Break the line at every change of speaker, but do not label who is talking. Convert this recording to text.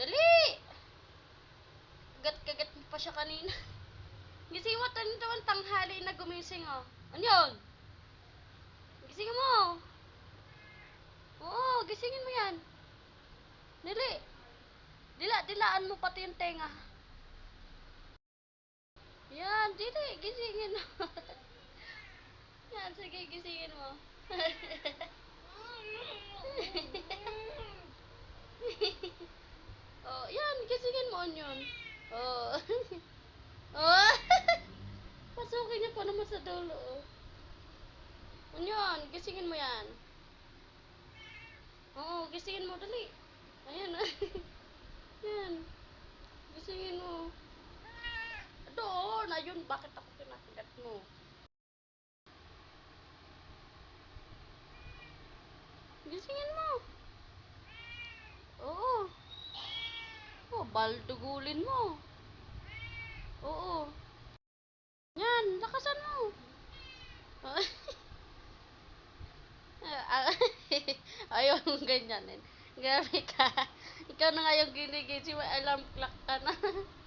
Dali! Kagat-kagat pa siya kanina. Gising mo, tan taon tanghali na gumising, oh. Ano yun? Gisingin mo. Oo, gisingin mo yan. Dali. Dila, dilaan mo pati yung tenga. Yan, dili, gisingin mo. yan, sige, gisingin mo. oh, yan, yun. Oh. oh. Pasukin niya pa naman sa dulo. Oh. Ano? Gisingin mo yan. Oo, gisingin mo. Dali. Ayan. ah. yan. Gisingin mo. Doon. Ayun. Bakit ako pinakagat mo? Gisingin mo. Oo. Oh, baldugulin mo. Oo. Yan, lakasan mo. Ayaw mong ganyanin. Grabe ka. Ikaw na nga yung ginigising mo. Alarm clock ka na.